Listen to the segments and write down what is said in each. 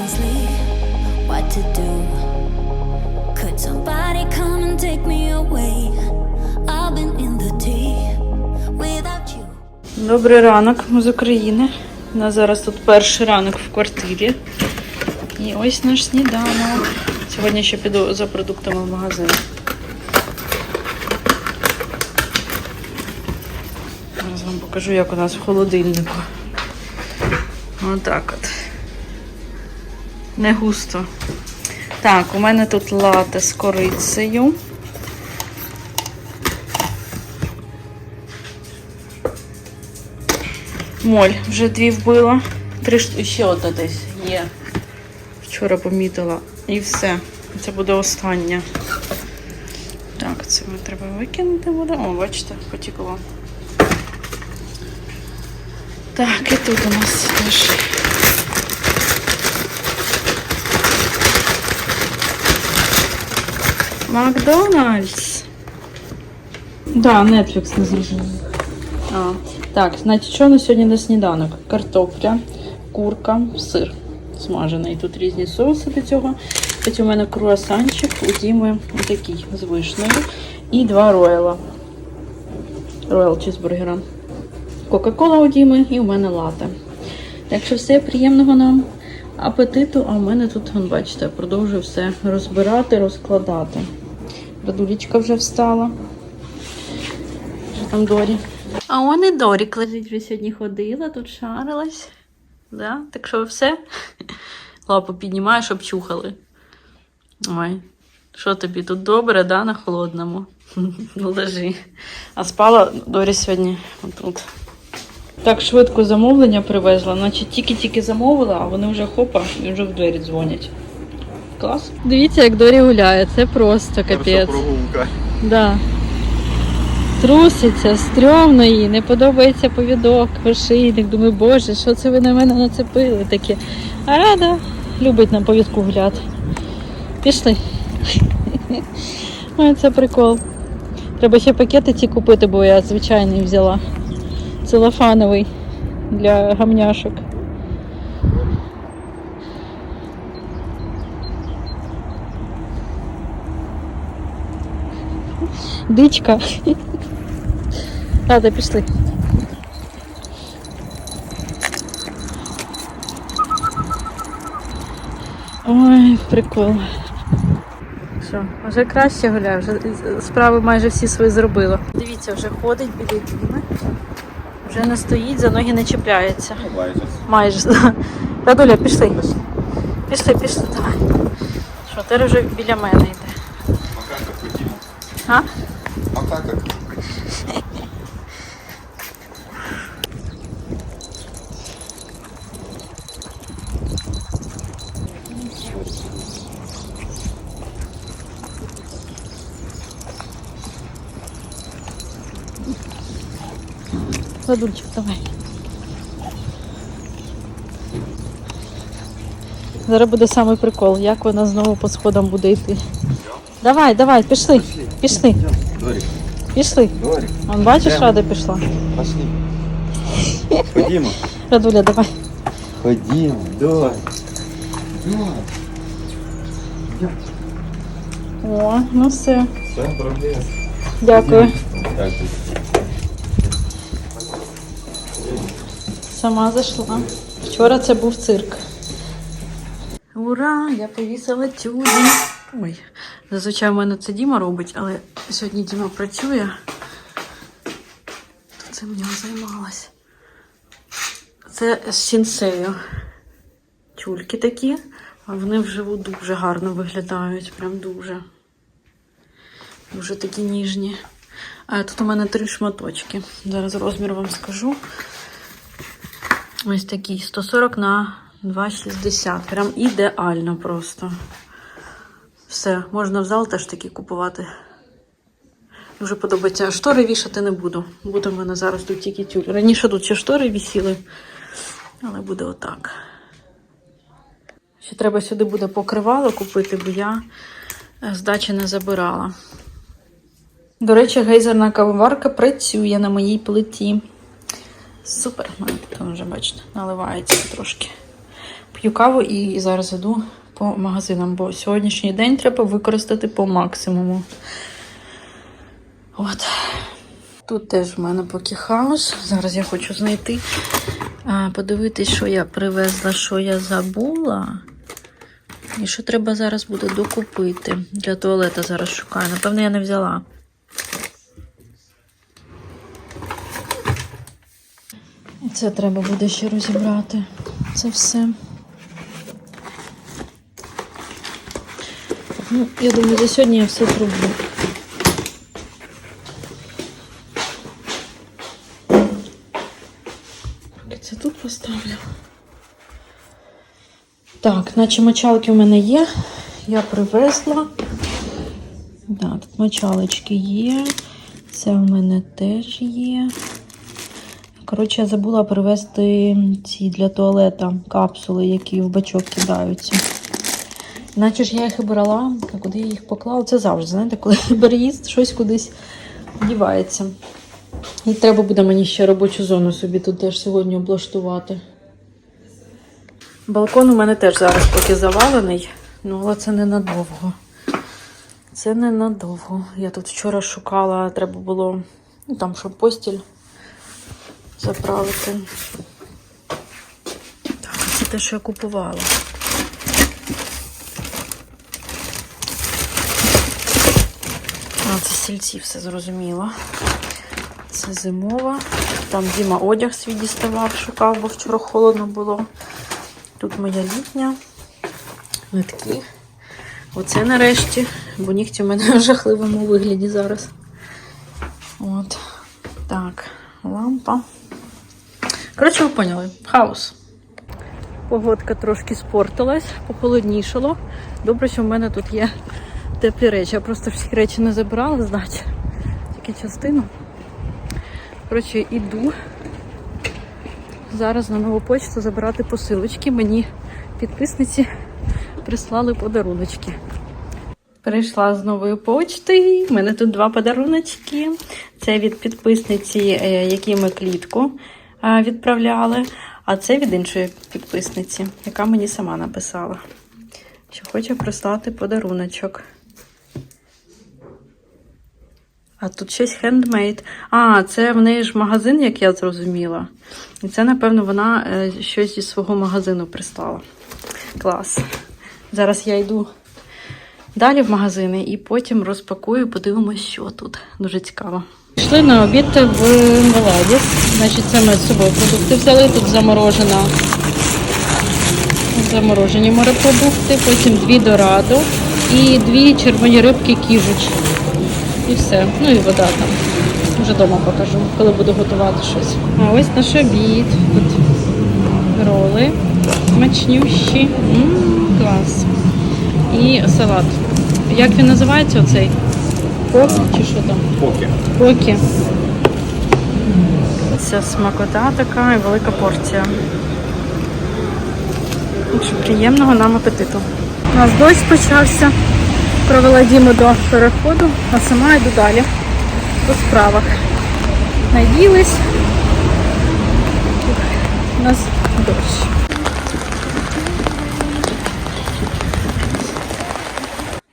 and. What to do? Could somebody come and take me away? I've been in the deep without you. Добрий ранок, ми з України. У нас зараз тут перший ранок в квартирі. І ось наш сніданок. Сьогодні ще піду за продуктами в магазин. Зараз вам покажу, як у нас в холодильнику. Отак от. Не густо. Так, у мене тут лате з корицею. Моль вже дві вбила. Три. Ще одна десь є. Вчора помітила. І все. Це буде остання. Так, це ми треба викинути буде. О, бачите, потекло. Так, і тут у нас теж. Макдональдс. Да, Netflix не зрозумів. А, так, значить, що на сьогодні на сніданок? Картопля, курка, сир смажений. Тут різні соуси до цього. Потім у мене круасанчик, у Діми такий з вишнею. І два рояла. Роял чізбургера. Кока-кола у Діми і у мене лате. Так що все приємного нам апетиту, а у мене тут, бачите, продовжую все розбирати, розкладати. Радулічка вже встала. Що там Дорі? А он і Дорік лежить вже сьогодні ходила, тут шарилась. Да? Так що все. Лапу піднімаю, щоб чухали. Ой, що тобі тут добре, да, на холодному? Ну, Лежи. А спала Дорі сьогодні отут. Так швидко замовлення привезла, наче тільки-тільки замовила, а вони вже хопа і вже в двері дзвонять. Клас. Дивіться, як Дорі гуляє, це просто капець. прогулка. Да. Труситься, стрьомно їй, не подобається повідок, ошийник. Думаю, боже, що це ви на мене нацепили таке. А рада любить на повідку гуляти. Пішли. Ой, це прикол. Треба ще пакети ці купити, бо я звичайний взяла. Целофановий для гамняшок. Дичка. Ладно, пішли. Ой, прикол. Що, вже краще гуляю, вже справи майже всі свої зробила. Дивіться, вже ходить біля діми. Вже не стоїть, за ноги не чіпляється. Майже. Майже. Радуля, пішли. Пішли, пішли, давай. Що, ти вже біля мене йде. Ходімо. А? Макака. Ладульчик, давай. Зараз буде самий прикол, як вона знову по сходам буде йти. Давай, давай, пішли, пішли, Дорік, пішли. Дорік, Вон, бачиш, Йдемо. рада пішла. пошли. Ходімо. Радуля, давай. Ходімо, Дорік. Дорік. О, ну все. Все, прогрес. Дякую. Дякую. Сама зайшла. Вчора це був цирк. Ура! Я повісила тюлі. Ой, зазвичай в мене це Діма робить, але сьогодні Діма працює. То цим нього займалась. Це з сінсею. Тюльки такі, вони вживу дуже гарно виглядають. Прям дуже. Дуже такі ніжні. А тут у мене три шматочки. Зараз розмір вам скажу. Ось такий 140 на 2,60. Прям ідеально просто. Все, можна в зал теж такі купувати. Дуже подобається. Штори вішати не буду. Буде в мене зараз тут тільки тюль. Раніше тут ще штори вісіли, але буде отак. Ще треба сюди буде покривало купити, бо я е, здачі не забирала. До речі, гейзерна кавоварка працює на моїй плиті. Супер, тут вже, бачите, наливається трошки. П'ю каву і зараз іду по магазинам, бо сьогоднішній день треба використати по максимуму. От. Тут теж в мене поки хаос. Зараз я хочу знайти, подивитись, що я привезла, що я забула. І що треба зараз буде докупити. Для туалета зараз шукаю. Напевно, я не взяла. Це треба буде ще розібрати. Це все. Ну, я думаю, за сьогодні я все зроблю. Це тут поставлю. Так, наче мочалки в мене є. Я привезла. Да, тут мочалочки є. Це в мене теж є. Коротше, я забула привезти ці для туалета капсули, які в бачок кидаються. Наче ж я їх і брала, а куди я їх поклала? Це завжди, знаєте, коли переїзд, щось кудись дівається. І треба буде мені ще робочу зону собі тут теж сьогодні облаштувати. Балкон у мене теж зараз поки завалений, ну але це ненадовго. Це ненадовго. Я тут вчора шукала, треба було, ну там, щоб постіль заправити. Так, це те, що я купувала. А, сільці, все зрозуміло. Це зимова. Там Діма одяг свій діставав, шукав, бо вчора холодно було. Тут моя літня. Нитки. Оце нарешті, бо нігті в мене в жахливому вигляді зараз. От. Так, лампа. Коротше, ви поняли, хаос. Погодка трошки спортилась, похолоднішало. Добре, що в мене тут є теплі речі. Я просто всі речі не забирала з дачі, тільки частину. Коротше, іду зараз на нову почту забирати посилочки. Мені підписниці прислали подаруночки. Прийшла з нової почти. У мене тут два подаруночки. Це від підписниці, е, які ми клітку е, відправляли. А це від іншої підписниці, яка мені сама написала, що хоче прислати подаруночок. А тут щось хендмейд. А, це в неї ж магазин, як я зрозуміла. І це, напевно, вона е, щось зі свого магазину прислала. Клас. Зараз я йду далі в магазини і потім розпакую, подивимось, що тут. Дуже цікаво. Пішли на обід в Меладіс. Значить, це ми з собою продукти взяли. Тут заморожена. Заморожені морепродукти, потім дві дорадо і дві червоні рибки кіжуч. І все. Ну і вода там. Вже вдома покажу, коли буду готувати щось. А ось наш обід. Тут роли смачнющі. М, клас. І салат. Як він називається оцей? Пок чи що там? Поки. Поки. Це смакота така і велика порція. Приємного нам апетиту. У нас дощ почався. Провела Діму до переходу, а сама йду далі по справах. Наїлись. У нас дощ.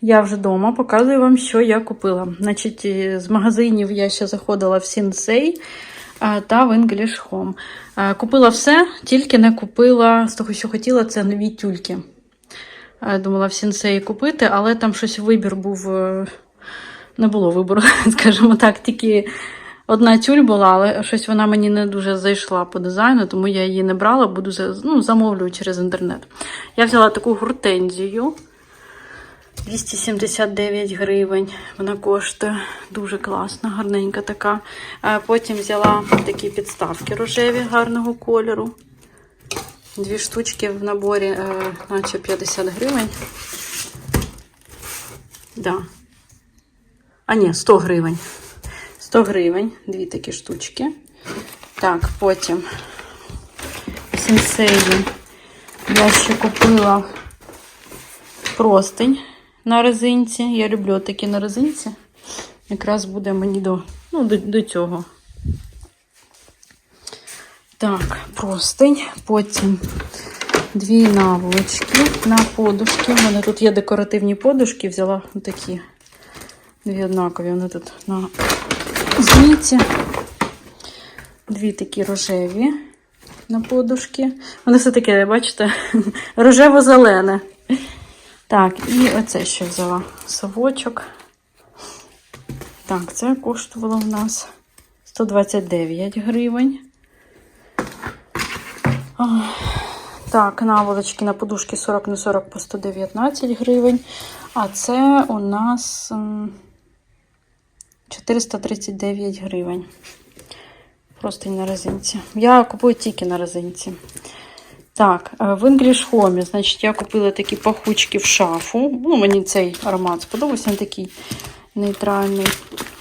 Я вже вдома, показую вам, що я купила. Значить, з магазинів я ще заходила в Сінсей та в English Home. Купила все, тільки не купила з того, що хотіла, це нові тюльки. Думала в Сінсеї купити, але там щось вибір був. е, Не було вибору, скажімо так, тільки одна тюль була, але щось вона мені не дуже зайшла по дизайну, тому я її не брала, буду ну, замовлю через інтернет. Я взяла таку гуртензію. 279 гривень. Вона коштує дуже класна, гарненька така. Потім взяла такі підставки рожеві гарного кольору. Дві штучки в наборі, е, наче 50 гривень. Да. А ні, 100 гривень. 100 гривень, дві такі штучки. Так, потім сенсеї. Я ще купила простень на резинці. Я люблю такі на резинці. Якраз буде мені до, ну, до, до цього. Так, простень. Потім дві наволочки на подушки. У мене тут є декоративні подушки, взяла такі дві однакові. Вони тут на змійці. Дві такі рожеві на подушки. Вони все таке, бачите, рожево-зелене. Так, і оце ще взяла совочок. Так, це коштувало в нас 129 гривень. Так, наволочки на подушки 40 на 40 по 119 гривень. А це у нас 439 гривень. Просто на резинці. Я купую тільки на резинці. Так, е, в English Home, значить, я купила такі пахучки в шафу. Ну, мені цей аромат сподобався, він такий нейтральний.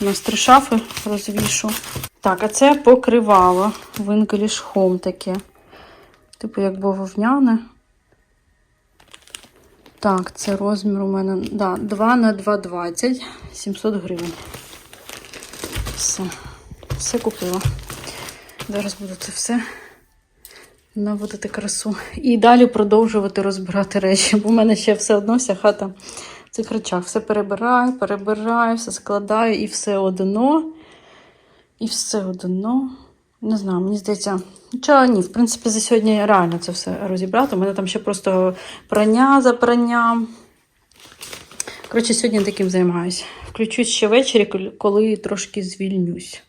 У нас три шафи розвішу. Так, а це покривало в English Home таке. Типу, як бавовняне. Так, це розмір у мене да, 2 на 2,20, 700 гривень. Все. Все купила. Зараз буду це все наводити красу. І далі продовжувати розбирати речі, бо в мене ще все одно вся хата в цих речах. Все перебираю, перебираю, все складаю і все одно. І все одно. Не знаю, мені здається. Хоча ні, в принципі, за сьогодні реально це все розібрати. У мене там ще просто прання за пранням. Коротше, сьогодні таким займаюся. Включусь ще ввечері, коли- трошки звільнюсь.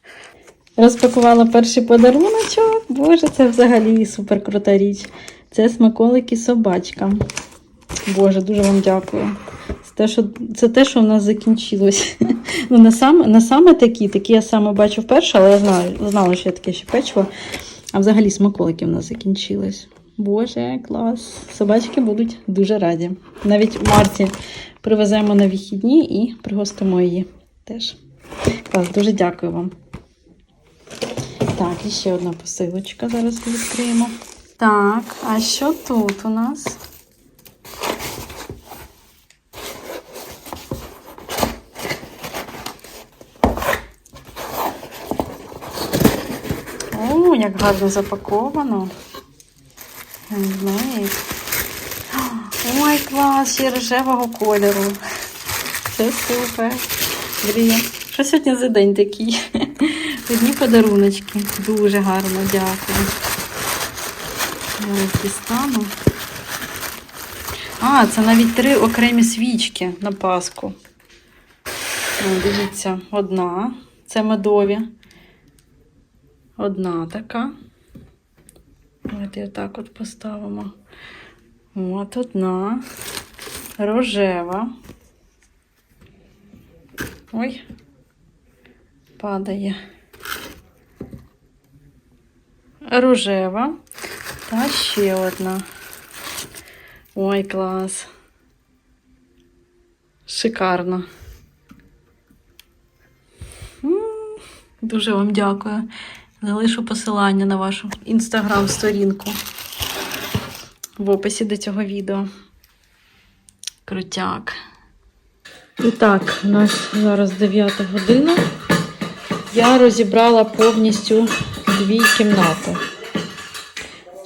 Розпакувала перший подаруночок. Боже, це взагалі супер крута річ. Це смаколики собачкам. Боже, дуже вам дякую. Те, що, це те, що в нас закінчилось. Ну, не саме, не саме такі, такі я саме бачу вперше, але я знаю, знала, що я таке ще печиво. А взагалі смаколики в нас закінчились. Боже, клас. Собачки будуть дуже раді. Навіть Марті привеземо на вихідні і пригостимо її теж. Клас, дуже дякую вам. Так, і ще одна посилочка. Зараз відкриємо. Так, а що тут у нас? О, як гарно запаковано. Ой, клас, ще рожевого кольору. Це супер. Що сьогодні за день такий? Одні подаруночки. Дуже гарно, дякую. Зараз дістану. А, це навіть три окремі свічки на Пасху. Дивіться, одна. Це медові. Одна така. Давайте отак от поставимо. От одна. Рожева. Ой, падає. Рожева. Та ще одна. Ой, клас. Шикарно. Дуже вам дякую. Залишу посилання на вашу інстаграм-сторінку в описі до цього відео. Крутяк. І так, у нас зараз 9 година. Я розібрала повністю дві кімнати.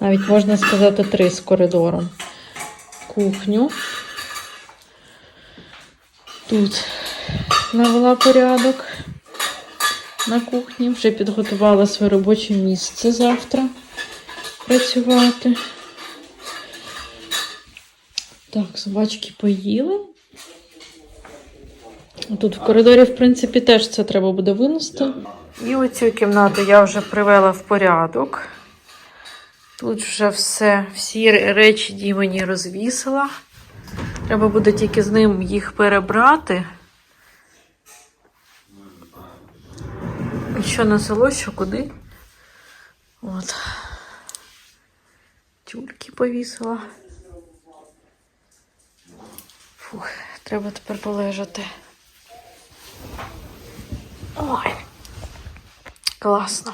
Навіть можна сказати, три з коридором. Кухню. Тут навела порядок на кухні. Вже підготувала своє робоче місце завтра працювати. Так, собачки поїли. Тут в коридорі, в принципі, теж це треба буде винести. І оцю кімнату я вже привела в порядок. Тут вже все, всі речі Дімені розвісила. Треба буде тільки з ним їх перебрати. Що на село, що куди. От. Тюльки повісила. Фух, треба тепер полежати. Ой, класно.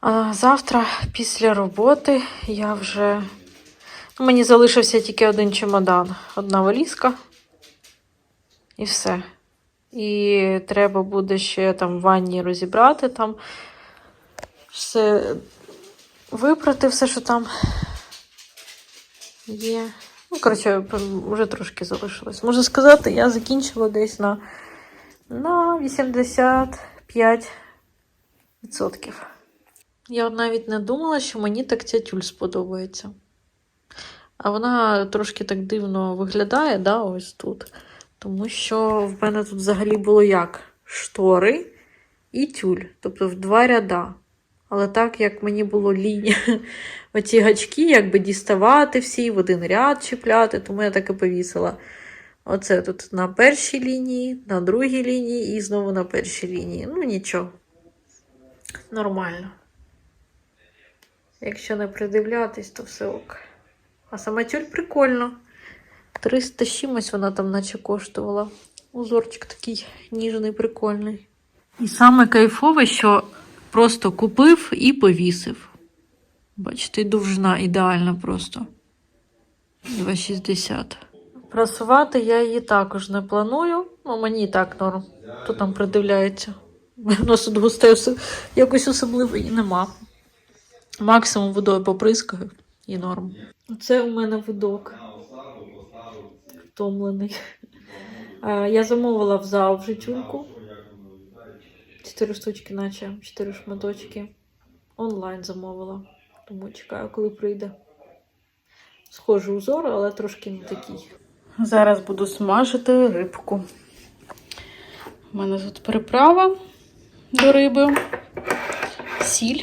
А завтра після роботи я вже. Ну, Мені залишився тільки один чемодан, одна валізка. І все. І треба буде ще там в ванні розібрати там. Все випрати, все, що там Є. Ну, коротше, вже трошки залишилось. Можна сказати, я закінчила десь на, на 85%. Я навіть не думала, що мені так ця тюль сподобається. А вона трошки так дивно виглядає, да, ось тут. Тому що в мене тут взагалі було як? Штори і тюль. Тобто в два ряда. Але так як мені було лінь оці гачки, якби діставати всі, в один ряд чіпляти, тому я так і повісила. Оце тут на першій лінії, на другій лінії і знову на першій лінії. Ну нічого. Нормально. Якщо не придивлятись, то все ок. А сама тюль прикольно. 300 з чимось вона там наче коштувала. Узорчик такий ніжний, прикольний. І саме кайфове, що просто купив і повісив. Бачите, довжина ідеальна просто. 2,60. Прасувати я її також не планую. Ну, мені і так норм. Хто там придивляється? У нас тут гостей ос- якось особливо і нема. Максимум водою поприскаю і норм. Це у мене видок. Втомлений. Я замовила в ЗАО вже тюльку. Чотири штучки, наче чотири шматочки. Онлайн замовила. Тому чекаю, коли прийде. Схожий узор, але трошки не такий. Зараз буду смажити рибку. У мене тут приправа до риби, сіль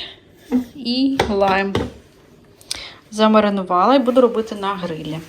і лайм. Замаринувала і буду робити на грилі.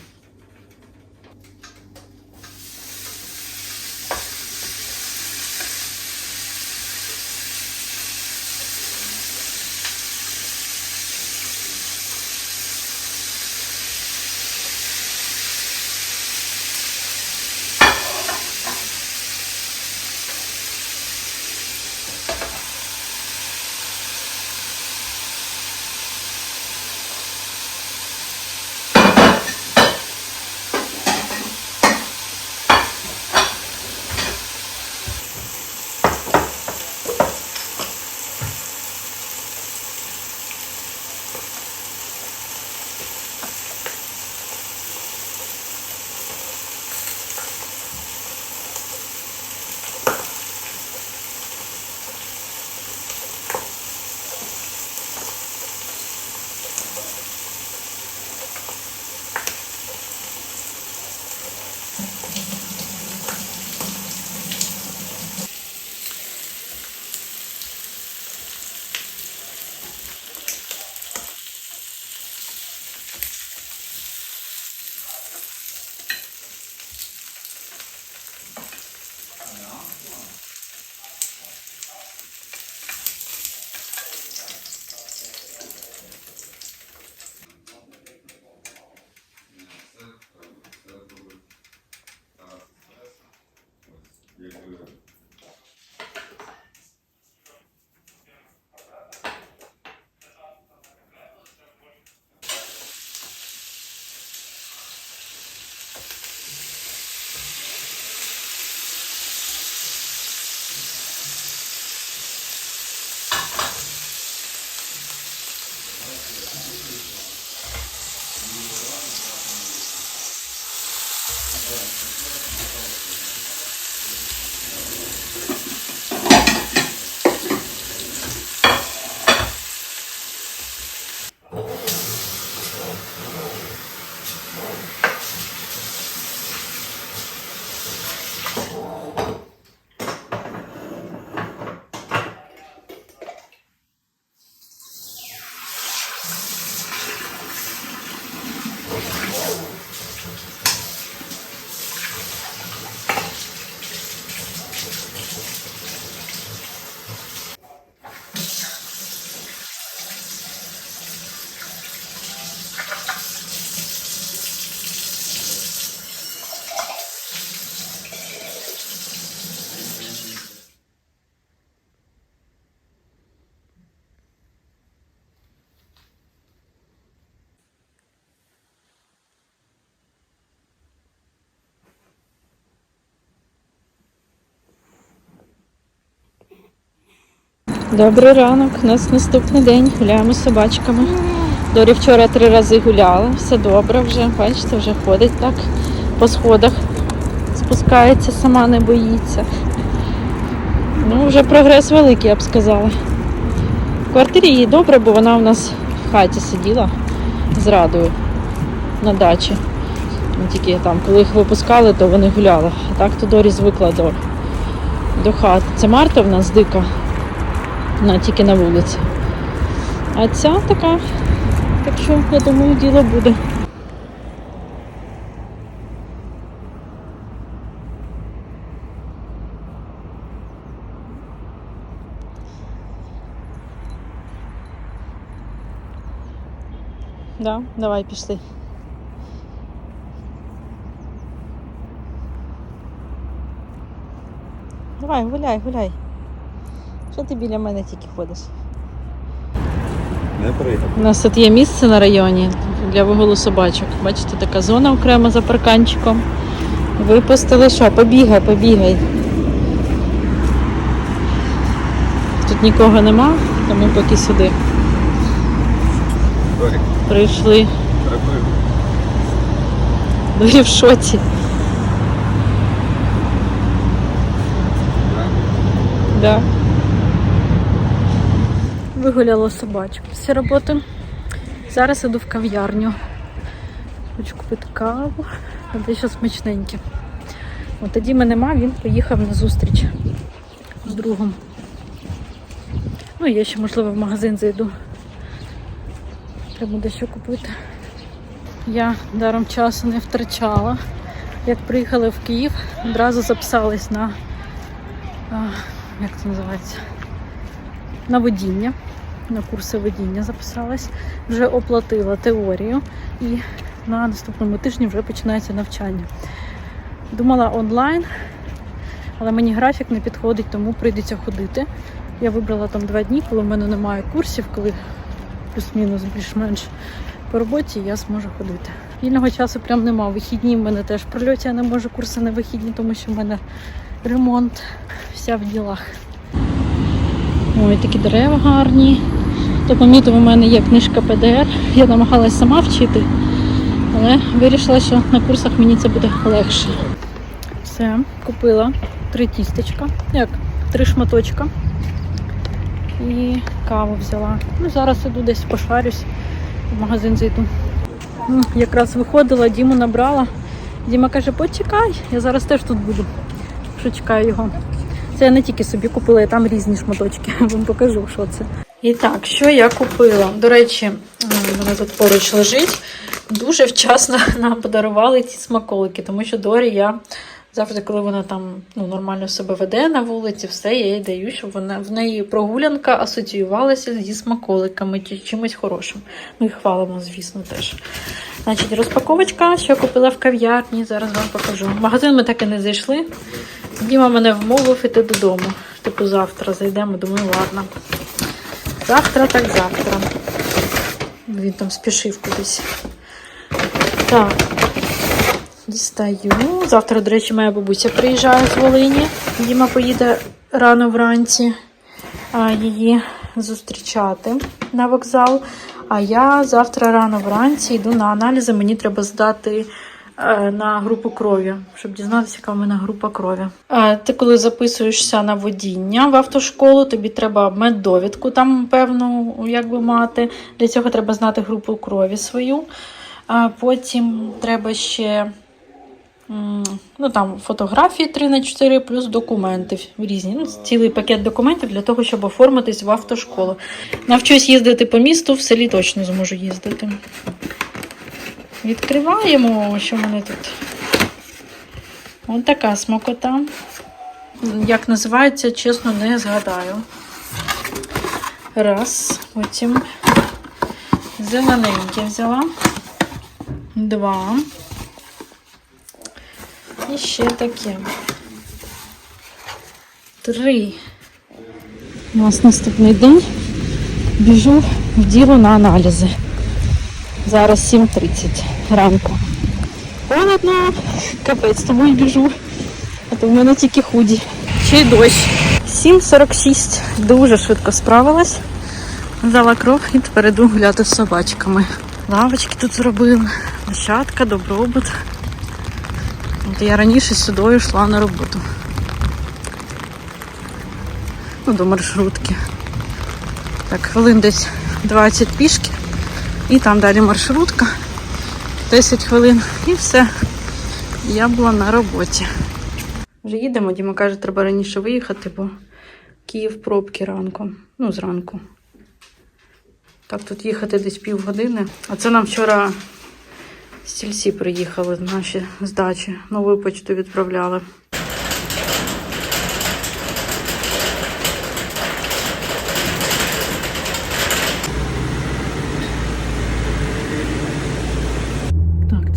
Добрий ранок. У нас наступний день. Гуляємо з собачками. Дорі вчора три рази гуляла, все добре вже, бачите, вже ходить так по сходах, спускається, сама не боїться. Ну, вже прогрес великий, я б сказала. В квартирі їй добре, бо вона в нас в хаті сиділа з радою на дачі. Ну, Тільки там, коли їх випускали, то вони гуляли. А так то Дорі звикла до, до хати. Це Марта в нас дика. Вона тільки на вулиці. А ця така. Так що, я думаю, діло буде. Да, давай пішли. Давай, гуляй, гуляй. Що ти біля мене тільки ходиш? Не пригай. У нас тут є місце на районі для вигулу собачок. Бачите, така зона окрема за парканчиком. Випустили що? Побігай, побігай. Тут нікого нема, тому поки сюди. Дорі, Прийшли. Дорі в шоці. Да. Вигуляла собачку після роботи. Зараз іду в кав'ярню. Хочу купити каву, а дещо смачненьке. От тоді мене нема, він поїхав на зустріч з другом. Ну, я ще, можливо, в магазин зайду. Треба дещо купити. Я даром часу не втрачала. Як приїхали в Київ, одразу записалась на а, як це називається? На водіння. На курси водіння записалась, вже оплатила теорію і на наступному тижні вже починається навчання. Думала онлайн, але мені графік не підходить, тому прийдеться ходити. Я вибрала там два дні, коли в мене немає курсів, коли плюс-мінус більш-менш по роботі я зможу ходити. Вільного часу прям нема. Вихідні в мене теж прольоті я не можу курси на вихідні, тому що в мене ремонт, вся в ділах. Ой, такі дерева гарні. То помітив, у мене є книжка ПДР. Я намагалась сама вчити, але вирішила, що на курсах мені це буде легше. Все, купила три тістечка, як три шматочка. І каву взяла. Ну, зараз іду десь пошарюсь, в магазин зайду. Ну, якраз виходила, Діму набрала. Діма каже, почекай, я зараз теж тут буду. Що чекаю його. Це я не тільки собі купила, я там різні шматочки. Вам покажу, що це. І так, що я купила? До речі, в мене тут поруч лежить. Дуже вчасно нам подарували ці смаколики, тому що Дорі я завжди, коли вона там ну, нормально себе веде на вулиці, все я їй даю, щоб вона в неї прогулянка асоціювалася зі смаколиками чи чимось хорошим. Ми їх хвалимо, звісно, теж. Значить, розпаковочка, що я купила в кав'ярні, зараз вам покажу. В магазин ми так і не зайшли. Діма мене вмовив іти додому. Типу завтра зайдемо, думаю, ладно. Завтра так завтра. Він там спішив кудись. Так. Дістаю. Завтра, до речі, моя бабуся приїжджає з Волині. Діма поїде рано вранці її зустрічати на вокзал. А я завтра рано вранці йду на аналізи. Мені треба здати на групу крові, щоб дізнатися, яка в мене група крові. Е, Ти коли записуєшся на водіння в автошколу, тобі треба меддовідку там певну якби мати. Для цього треба знати групу крові свою. Потім треба ще ну, там, фотографії 3 на 4 плюс документи різні. Ну, цілий пакет документів для того, щоб оформитись в автошколу. Навчусь їздити по місту, в селі точно зможу їздити. Відкриваємо, що в мене тут. Ось така смакота. Як називається, чесно, не згадаю. Раз. Потім зелененьке взяла. Два. І ще таке. Три. У нас наступний день. Біжу в діло на аналізи. Зараз 7.30 ранку. Холодно, капець, тому й біжу. А то в мене тільки худі. Ще й дощ. 7.46. Дуже швидко справилась. Взяла кров і тепер іду гуляти з собачками. Лавочки тут зробили, площадка, добробут. От я раніше сюди йшла на роботу. Ну, до маршрутки. Так, хвилин десь 20 пішки. І там далі маршрутка. 10 хвилин і все. Я була на роботі. Вже їдемо, Діма каже, треба раніше виїхати, бо Київ пробки ранком. Ну, зранку. Так, тут їхати десь півгодини. А це нам вчора стільці приїхали наші здачі. Нову почту відправляли.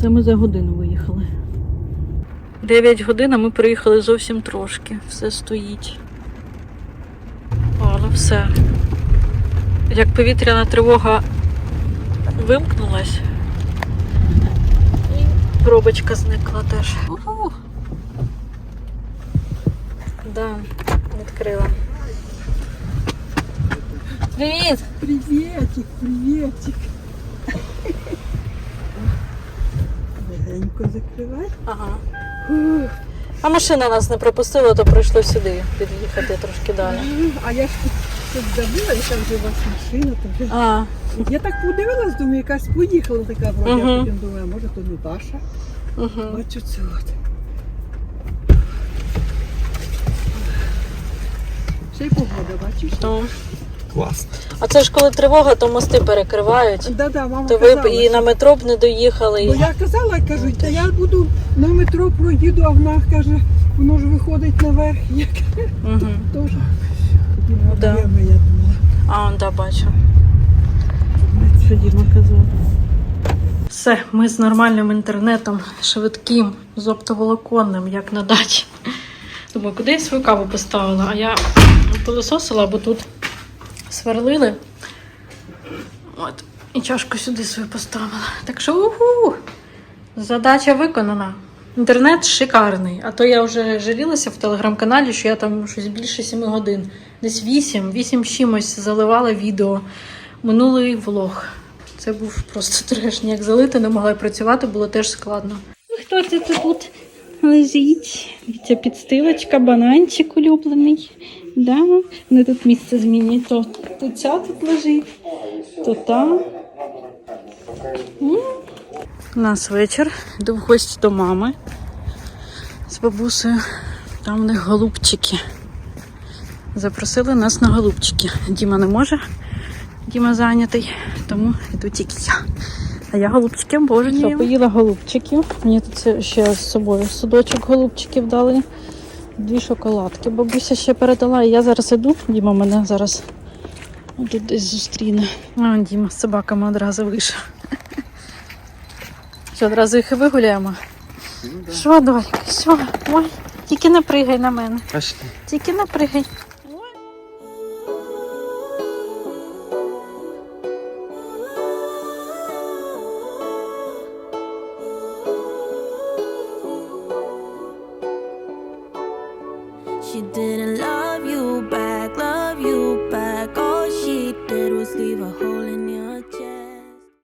Це ми за годину виїхали. 9 годин, а ми приїхали зовсім трошки. Все стоїть. Але все. Як повітряна тривога вимкнулась, і пробочка зникла теж. Уху. Да, відкрила. Привіт! Приветик, приветик. Легенько закривай. Ага. А машина нас не пропустила, то прийшло сюди під'їхати трошки далі. А я ж тут, тут забула, яка вже у вас машина. То вже... А, Я так подивилась, думаю, якась поїхала така була. Мгм. Я потім думаю, може то не Даша. угу. Бачу це от. Ще й погода, бачиш? Класно. А це ж коли тривога, то мости перекривають. Да-да, мама То ви б казала. і на метро б не доїхали. Бо і- я казала, кажуть, та я буду на метро проїду, а вона каже, воно ж виходить наверх, як Мгм. теж. Да. Я думала. А, он, да, бачу. Що Діма казав. Все, ми з нормальним інтернетом, швидким, з оптоволоконним, як на дачі. Думаю, куди я свою каву поставила? А я пилососила, бо тут сверлили. От. І чашку сюди свою поставила. Так що уху! Задача виконана. Інтернет шикарний. А то я вже жалілася в телеграм-каналі, що я там щось більше 7 годин. Десь 8, 8 з чимось заливала відео. Минулий влог. Це був просто треш. Ніяк залити, не могла працювати, було теж складно. Хто це тут лежить? Ця підстилочка, бананчик улюблений. Да? Вони тут місце змінюють. То, то ця тут лежить, то та. У нас вечір. Йду в гості до мами з бабусею. Там у них голубчики. Запросили нас на голубчики. Діма не може. Діма зайнятий, тому йду тільки я. А я голубчики обожнюю. Поїла голубчиків. Мені тут ще з собою судочок голубчиків дали. Дві шоколадки. Бабуся ще передала, і я зараз іду. Діма мене зараз тут десь зустріне. А, Діма з собаками одразу вийшов. Що, одразу їх і вигуляємо? Що, донька, що? Ой, тільки не пригай на мене. Тільки не пригай.